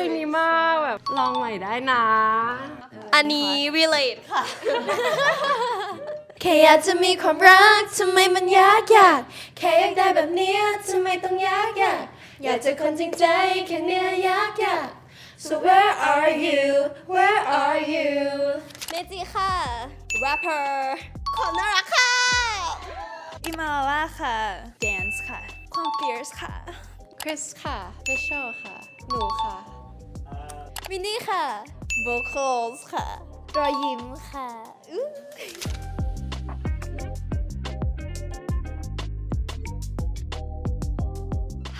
ลงนี้มากแบบลองใหม่ได้นะ อันนี้ relate ค่ะ แค่อยากจะมีความรักทำไมมันยากยากแค่อยากได้แบบเนี้ยทำไมต้องยากยากอยากเจอคนจริงใจแค่เนี้ยยากยาก so where are you where are you เมจิค่ะ rapper ความน่ารักค่ะอิมาล่าค่ะ dance ค่ะ ความ fierce ค่ะ คริสค่ะเฟชเชลค่ะ หนูค่ะ มินนี่ค่ะ vocals ค่ะ รอยยิ้มค่ะอู้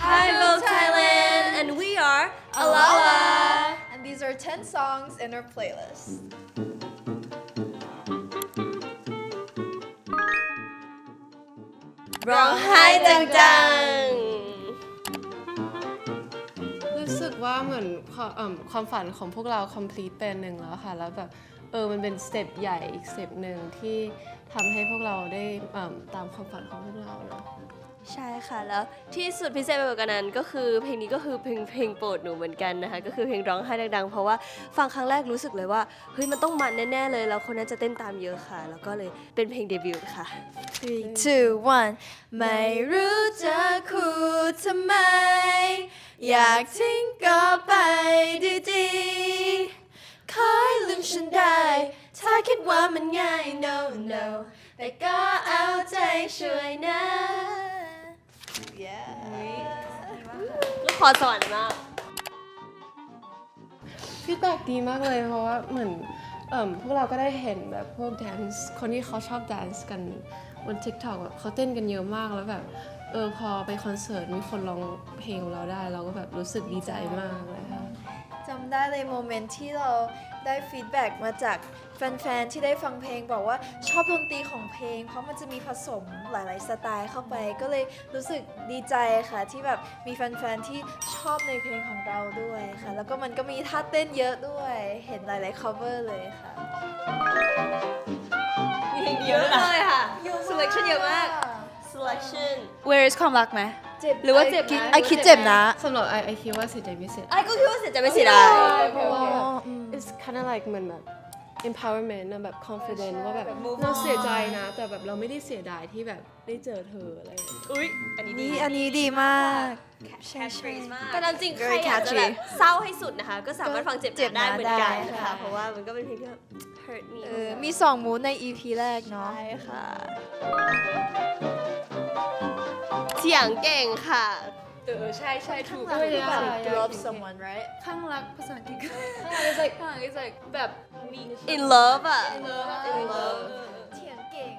Hello Thailand and we are Alala and these are 10 songs in our playlist ร้องไห้ดัง ว่าเหมือนความเอิ่มความฝันของพวกเรา complete เป็นหนึ่งแล้วค่ะ แล้วแบบเออมันเป็นสเต็ปใหญ่อีกสเต็ปหนึ่งที่ทำให้พวกเราได้เอิ่มตามความฝันของพวกเราเนาะ ใช่ค่ะแล้วที่สุดพิเศษไปกว่านั้นก็คือเพลงนี้ก็คือเพลงเพลงโปรดหนูเหมือนกันนะคะ ก็คือเพลงร้องไห้ดังๆ เพราะว่าฟังครั้งแรกรู้สึกเลยว่าเฮ้ยมันต้องมันแน่ๆเลยแล้วคนน่าจะเต้นตามเยอะค่ะ แล้วก็เลยเป็นเพลงเดบิวต์ค่ะ three two one ไม่รู้จะคูดทำไม อยากทิ้งก็ไปดีๆคอยลืมฉันได้ ถ้าคิดว่ามันง่าย no no แต่ก็เอาใจช่วยนะ yeah ลูกคอสวรรค์มาก ฟีดแบ็ดีมากเลยเพราะว่าเหมือนเอิ่มพวกเราก็ได้เห็นแบบพวกแดนซ์คนที่เขาชอบแดนซ์กันบน TikTok แบบเขาเต้นกันเยอะมากแล้วแบบเออพอไปคอนเสิร์ตมีคนร้องเพลงของเราได้ เราก็แบบรู้สึกดีใจมากเลยค่ะ จำได้เลยโมเมนต์ที่เราได้ฟีดแบ็กมาจาก แฟนๆ ที่ได้ฟังเพลงบอกว่าชอบดนตรีของเพลง เพราะมันจะมีผสมหลายๆ สไตล์เข้าไป ก็เลยรู้สึกดีใจค่ะ ที่แบบมีแฟนๆ ที่ชอบในเพลงของเราด้วยค่ะ แล้วก็มันก็มีท่าเต้นเยอะด้วย เห็นหลายๆ cover เลยค่ะมีเพลงเยอะเลยค่ะ selection เยอะมาก selection where is ความรักไหมเจ็บหรือว่าเจ็บนะไอคิดเจ็บนะสำหรับไอไอคิดว่าเสียใจไม่เสียไอ้ก็คิดว่าเสียใจไม่เสียดายเพราะว่าอ๋ออืม it's kind of like เหมือนแบบ empowerment นะแบบ confident ใช่ว่าแบบแบบ move เรา on เสียใจนะ แต่แบบเราไม่ได้เสียดายที่แบบได้เจอเธออะไรอย่างเงี้ยอุ้ยอันนี้ดีนี่อันนี้ดีมากใช่ใช่แต่ตามจริงใคร Very อยากจะ catchy แบบเศร้าให้สุดนะคะ ก็สามารถฟังเจ็บเจ็บได้นะเหมือนกันได้นะค่ะคะเพราะว่ามันก็เป็นเพลงที่แบบ hurt me เออมีสองมูดใน EP แรกเนาะ ใช่ค่ะเสียงเก่งค่ะ เออใช่ใช่ถูกเออคือแบบ yeah, love yeah. someone right ข้างรักภาษาอังกฤษ it's like ข้างรัก is like แบบ in love อะ in love in love เถียงเก่ง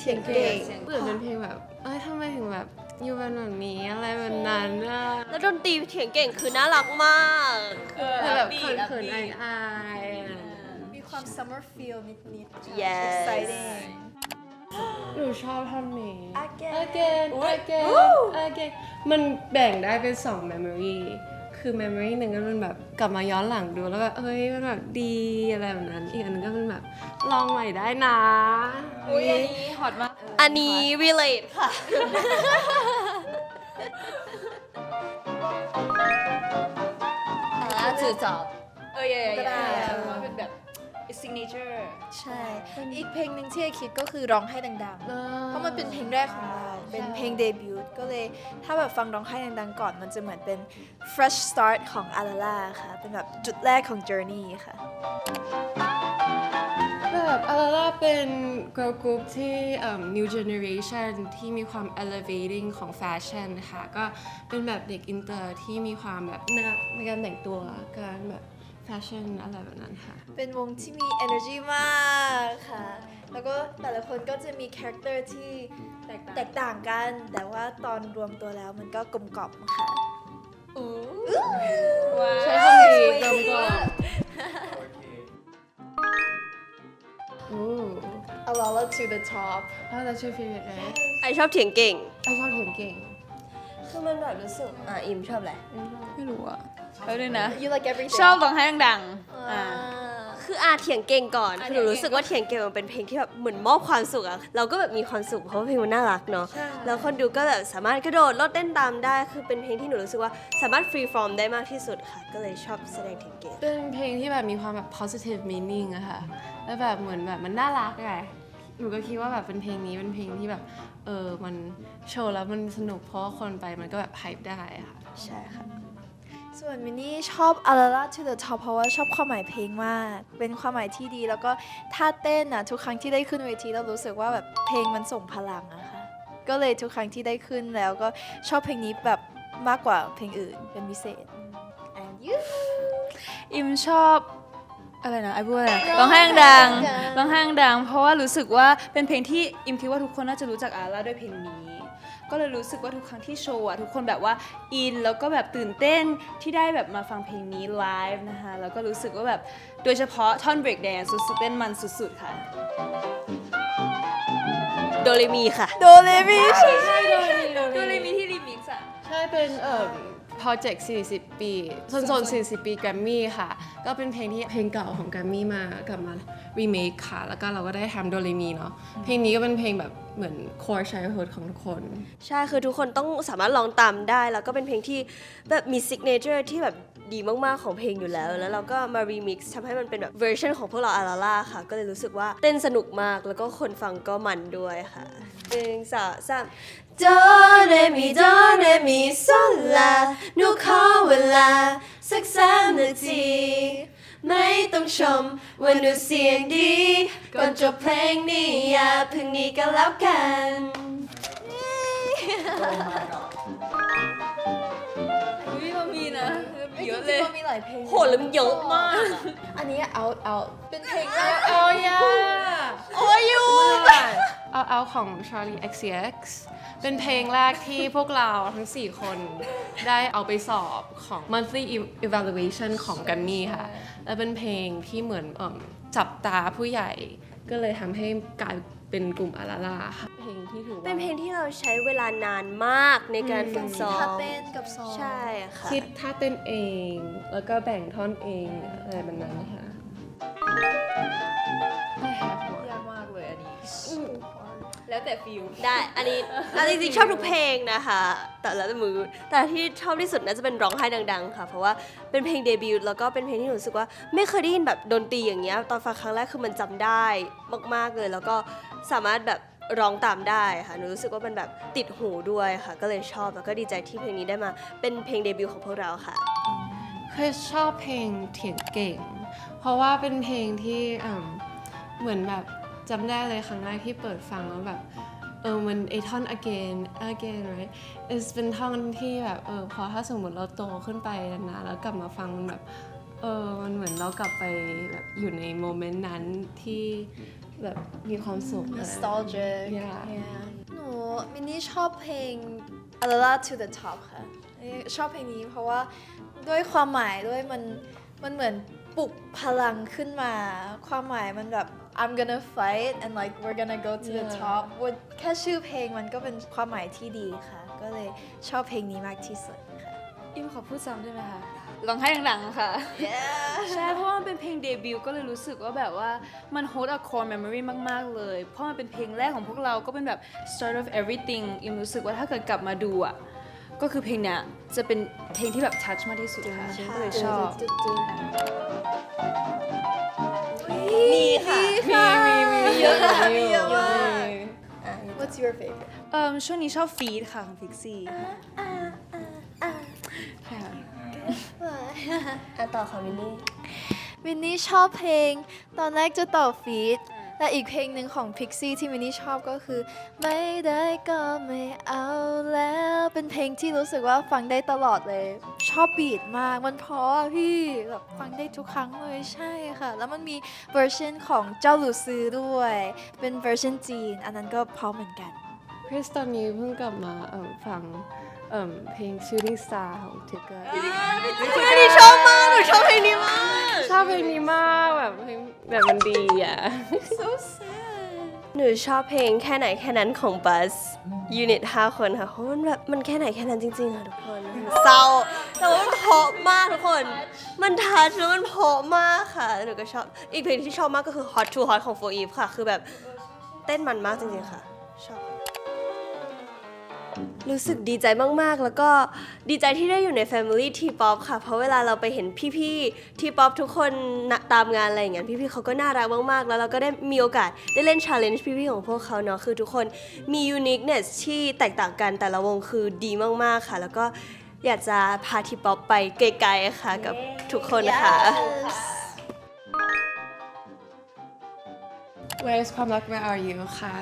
เสียงเก่งเหมือนเป็นเพลงแบบ เอ้ยทำไมถึงแบบอยู่เป็นแบบนี้อะไรแบบนั้นอะแล้วดนตรีเสียงเก่งคือน่ารักมากคือแบบเขินๆอายๆอะมีความ summer feel นิดๆ Yes exciting หนูชอบท่อนนี้ Again again again again มันแบ่งได้เป็นสอง memory คือ memory หนึ่งก็มันแบบกลับมาย้อนหลังดูแล้วแบบเฮ้ยมันแบบดีอะไรแบบนั้น อีกอันนึงก็เป็นแบบลองใหม่ได้นะ อุ้ยอันนี้ฮอตมากอันนี้ relate ค่ะ อ่าจือจอบเออเย่ก็ได้ มันเป็นแบบ signature ใช่ อีกเพลงหนึ่งที่ไอคิดก็คือร้องให้ดังๆ เพราะมันเป็นเพลงแรกของเรา เป็นเพลงเดบิวต์ก็เลยถ้าแบบฟังร้องไห้ดังๆก่อน มันจะเหมือนเป็น fresh start ของอาราล่าค่ะ เป็นแบบจุดแรกของ journey ค่ะแบบอาราล่าเป็น girl group ที่เอิ่ม new generation ที่มีความ elevating ของแฟชั่นค่ะ ก็เป็นแบบเด็กอินเตอร์ที่มีความแบบในในการแต่งตัวการแบบ แฟชั่นอะไรแบบนั้นค่ะ เป็นวงที่มี energy มากค่ะ แล้วก็แต่ละคนก็จะมี character ที่แตกต่างกัน แต่ว่าตอนรวมตัวแล้วมันก็กลมกล่อมค่ะใช้คำนี้กลมกล่อมโอ้ Alala to the top oh that's your favorite right ไอชอบเถียงเก่งไอชอบเถียงเก่ง คือมันแบบรู้สึก อะอิมชอบอะไรไม่รู้อะแล้วด้วยนะ you like everything ชอบร้องไห้ดังๆอ่าคคืออาเถียงเก่งก่อนอะคือหนูเถียงเก่งรู้สึกว่าเถียงเก่งมันเป็นเพลงที่แบบเหมือนมอบความสุขอะเราก็แบบมีความสุขเพราะว่าเพลงมันน่ารักเนาะ ใช่ แล้วคนดูก็แบบสามารถกระโดดโลดเต้นตามได้ คือเป็นเพลงที่หนูรู้สึกว่าสามารถฟรีฟอร์มได้มากที่สุดค่ะ ก็เลยชอบแสดงเถียงเก่ง เป็นเพลงที่แบบมีความแบบ positive meaning อะค่ะ แล้วแบบเหมือนแบบมันน่ารักไง หนูก็คิดว่าแบบเป็นเพลงนี้เป็นเพลงที่แบบ เออมันโชว์แล้วมันสนุกเพราะว่าคนไปมันก็แบบ hype ได้อะค่ะ ใช่ค่ะ ส่วนมินนี่ชอบ a l a l a to the top เพราะว่าชอบความหมายเพลงมาก เป็นความหมายที่ดี แล้วก็ท่าเต้นอะทุกครั้งที่ได้ขึ้นเวทีเรารู้สึกว่าแบบเพลงมันส่งพลังอะค่ะ ก็เลยทุกครั้งที่ได้ขึ้นแล้วก็ชอบเพลงนี้แบบมากกว่าเพลงอื่นเป็นพิเศษ and you อิมชอบ อะไรนะไอ้พูดอะไรร้องไห้ดังร้องไห้ดังร้องไห้ดังเพราะว่ารู้สึกว่าเป็นเพลงที่อิมคิดว่าทุกคนน่าจะรู้จักอาร่าด้วยเพลงนี้ ก็เลยรู้สึกว่าทุกครั้งที่โชว์อะทุกคนแบบว่าอินแล้วก็แบบตื่นเต้นที่ได้แบบมาฟังเพลงนี้ไลฟ์นะคะแล้วก็รู้สึกว่าแบบโดยเฉพาะท่อน break dance สุดๆเต้นมันสุดๆค่ะโดเรมีค่ะโดเรมีใช่ใช่ก็เลยมีที่รีมิกซ์อะใช่เป็นเอ่อ project 40 ปีโซนโซน40 ปีแกรมมี่ค่ะ ก็เป็นเพลงที่เพลงเก่าของแกรมมี่มากลับมา remake ค่ะ แล้วก็เราก็ได้ทำโดเรมีเนาะ เพลงนี้ก็เป็นเพลงแบบเหมือน core childhood ของทุกคน ใช่ คือทุกคนต้องสามารถลองตามได้ แล้วก็เป็นเพลงที่แบบมี signature ที่แบบ ดีมากๆของเพลงอยู่แล้ว แล้วเราก็มา remix ทำให้มันเป็นแบบ version ของพวกเราอาราล่าค่ะ ก็เลยรู้สึกว่าเต้นสนุกมากแล้วก็คนฟังก็มันด้วยค่ะหนึ่งสองสามโดเรมีโดเรมีโซลาหนูขอเวลา สักสามนาทีไม่ต้องชมว่าหนูเสียงดี ก่อนจบเพลงนี้อย่าเพึ่งหนี้กันแล้วกันอุ้ยมันมีนะ เยอะเลยมีหลายเพลงโหแล้วมันเยอะมากอะอันนี้ out out เป็นเพลงแรกเอายาโอ้ยยูเอาเอาของ Charlie XCX เป็นเพลงแรกที่พวกเราทั้ง 4 คนได้เอาไปสอบของ monthly evaluation ของกัมมี่ค่ะ และเป็นเพลงที่เหมือนเอิ่มจับตาผู้ใหญ่ ก็เลยทำให้กลาย เป็นกลุ่มอาราลาค่ะเพลงที่ถือว่า เป็นเพลงที่เราใช้เวลานานมากในการฝึกซ้อท่ามเต้นกับซอง ใช่ค่ะ คิดท่าเต้นเอง แล้วก็แบ่งท่อนเองอะไรแบบนั้นนะคะ แล้วแต่ฟิลได้ อันนี้อันจริงๆชอบทุกเพลงนะคะ แต่ละมือ แต่ที่ชอบที่สุดน่าจะเป็นร้องไห้ดัง ๆ ค่ะ เพราะว่าเป็นเพลงเดบิวต์แล้วก็เป็นเพลงที่หนูรู้สึกว่าไม่เคยได้ยินแบบดนตรีอย่างเงี้ย ตอนฟังครั้งแรกคือมันจำได้มากๆเลย แล้วก็สามารถแบบร้องตามได้ค่ะ หนูรู้สึกว่ามันแบบติดหูด้วยค่ะ ก็เลยชอบแล้วก็ดีใจที่เพลงนี้ได้มา เป็นเพลงเดบิวต์ของพวกเราค่ะ เคยชอบเพลงเถียงเก่ง เพราะว่าเป็นเพลงที่อืมเหมือนแบบ จำได้เลยครั้งแรกที่เปิดฟังแล้วแบบเออมันไอท่อน again again right is เป็นท่อนที่แบบเออพอถ้าสมมติเราโตขึ้นไปนานๆแล้วกลับมาฟังมันแบบเออมันเหมือนเรากลับไปแบบอยู่ในโมเมนต์นั้นที่แบบมีความสุขอะ nostalgic Yeah. yeah หนูมินนี่ชอบเพลง a l a l a to the top ค่ะเอ้ยชอบเพลงนี้เพราะว่าด้วยความหมายด้วยมันมันเหมือนปลุกพลังขึ้นมา ความหมายมันแบบ I'm gonna fight and like we're gonna go to the Yeah. top ว่าแค่ชื่อเพลงมันก็เป็นความหมายที่ดีค่ะ ก็เลยชอบเพลงนี้มากที่สุดค่ะ อิมขอพูดซ้ำได้ไหมคะร้องไห้ดังๆค่ะใช่ เพราะว่ามันเป็นเพลงเดบิวต์ก็เลยรู้สึกว่าแบบว่ามัน hold a core memory มาก ๆ เลย เพราะมันเป็นเพลงแรกของพวกเราก็เป็นแบบ start of everything อิมรู้สึกว่าถ้าเกิดกลับมาดูอะ ก็คือเพลงเนี้ยจะเป็นเพลงที่แบบ touch มากที่สุดค่ะก็เลยชอบ มีค่ะ มีมีมีเยอะมีเยอะ What's your favorite เอ่อช่วงนี้ชอบฟีดค่ะของฟิกซี่ค่ะอะต่อค่ะมินนี่มินนี่ชอบเพลง ตอนแรกจะตอบฟีด และอีกเพลงหนึ่งของ Pixie ที่มินนี่ชอบก็คือ ไม่ได้ก็ไม่เอาแล้ว เป็นเพลงที่รู้สึกว่าฟังได้ตลอดเลย ชอบบีทมากมันเพราะอะพี่แบบฟังได้ทุกครั้งเลยใช่ค่ะ แล้วมันมีเวอร์ชันของเจ้าหลูซือด้วย เป็นเวอร์ชันจีน อันนั้นก็เพราะเหมือนกัน คริสตอนนี้เพิ่งกลับมาเอิ่มฟังเอิ่มเพลง Shooting Star ของทิกเกอร์อันนี้ชอบมากห นูชอบเพลงนี้มาก ชอบเพลงนี้มากแบบเพลงแบบมันดีอะ so sad หนูชอบเพลงแค่ไหนแค่นั้นของ Buzz Unit 5คนค่ะเพราะมันแบบมันแค่ไหนแค่นั้นจริงๆค่ะทุกคน เศร้าแต่ว่ามันเพราะะมากทุกคน มันทัชแล้วมันเพราะมากค่ะหนูก็ชอบ อีกเพลงที่ชอบมากก็คือ Hot to Hot ของ For Eve ค่ะ คือแบบเต้นมันมากจริงๆค่ะชอบ รู้สึกดีใจมากๆ แล้วก็ดีใจที่ได้อยู่ใน Family T-POP ค่ะ เพราะเวลาเราไปเห็นพี่ๆ T-POP ทุกคนนะตามงานอะไรอย่างเงี้ยพี่ๆเขาก็น่ารักมากๆ แล้วเราก็ได้มีโอกาสได้เล่น Challenge พี่ๆ ของพวกเขาเนาะคือทุกคนมี uniqueness ที่แตกต่างกันแต่ละวงคือดีมากๆค่ะ แล้วก็อยากจะพา T-POP ไปไกลๆค่ะกับทุกคนค่ะ Where is ความรัก Where are you ค่ะ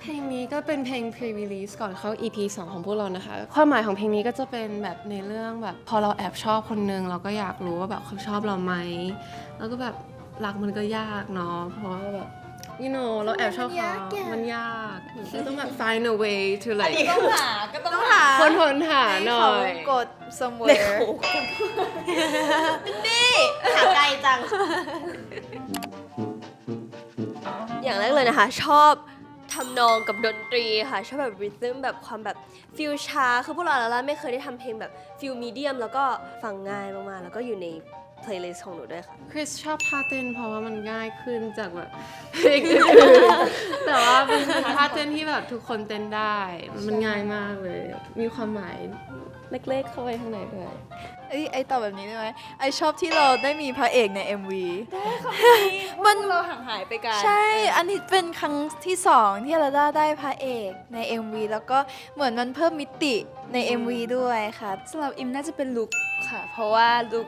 เพลงนี้ก็เป็นเพลง pre-release ก่อนเข้า EP 2 ของพวกเรานะคะ ความหมายของเพลงนี้ก็จะเป็นแบบในเรื่องแบบ พอเราแอบชอบคนนึง เราก็อยากรู้ว่าแบบเขาชอบเราไหม แล้วก็แบบรักมันก็ยากเนาะ เพราะว่าแบบ you know เราแอบชอบเขา มันยากเราต้องแบบ find a way to like ต้องหาก็ต้องหาคนทนหาหน่อเขายกด somewhere หาไกลจัง อย่างแรกเลยนะคะ ชอบทำนองกับดนตรีค่ะชอบแบบริทึมแบบความแบบฟิลช้าคือพวกเราแล้วไม่เคยได้ทำเพลงแบบฟิลมีเดียมแล้วก็ฟังง่ายมากๆแล้วก็อยู่ในเพลย์ลิสต์ของหนูด้วยค่ะ คริสชอบท่าเต้นเพราะว่ามันง่ายขึ้นจากแบบเพลงอื่นๆแต่ว่าเป็นเป็นท่าเต้นที่แบบทุกคนเต้นได้ มันง่ายมากเลย มีความหมายเล็กๆเข้าไปข้างในด้วย เอ้ยไอตอบแบบนี้ได้ไหมไอชอบที่เราได้มีพระเอกใน MV มันเราห่างหายไปกัน ใช่ อันนี้เป็นครั้งที่สองที่ลาด้าได้พระเอกใน MV แล้วก็เหมือนมันเพิ่มมิติใน MV ด้วยค่ะสำหรับอิมน่าจะเป็นลุคค่ะ เพราะว่าลุค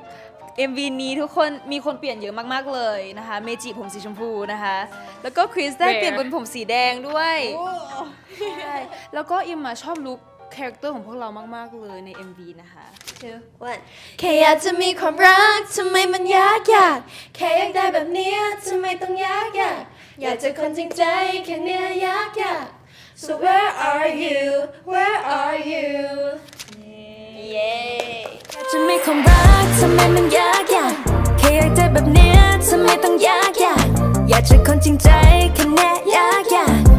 MV นี้ทุกคนมีคนเปลี่ยนเยอะมากๆเลยนะคะ เมจิผมสีชมพูนะคะ แล้วก็คริสได้ Rare เปลี่ยนเป็นผมสีแดงด้วยใช่แล้วก็อิมมาชอบลุค คาแรคเตอร์ของพวกเรามาก ๆ เลยใน MV นะคะ two one แค่อยากจะมีความรักทำไมมันยากยากแค่อยากได้แบบเนี้ยทำไมต้องยากยากอยากเจอคนจริงใจแค่เนี้ยยากยาก so where are you where are you เย้จะมีความรักทำไมมันยากยากแค่อยากได้แบบเนี้ยทำไมต้องยากยากอยากเจอคนจริงใจแค่เนี้ยยากยาก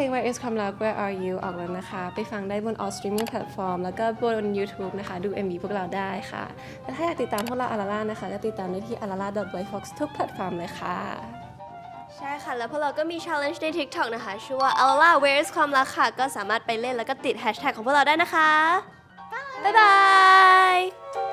ลง Where is ความรัก Where are you ออกแล้วนะคะ ไปฟังได้บน all streaming platform แล้วก็บน YouTube นะคะ ดู MV พวกเราได้ค่ะ และถ้าอยากติดตามพวกเราอาราล่านะคะ ก็ติดตามได้ที่ a r a l a w h i f o x ทุกแพลตฟอร์มเลยค่ะ ใช่ค่ะ แล้วพวกเราก็มี challenge ใน TikTok นะคะ ชื่อว่า Alala Where is ความรักค่ะ ก็สามารถไปเล่นแล้วก็ติด hashtag ของพวกเราได้นะคะ บ๊ายบาย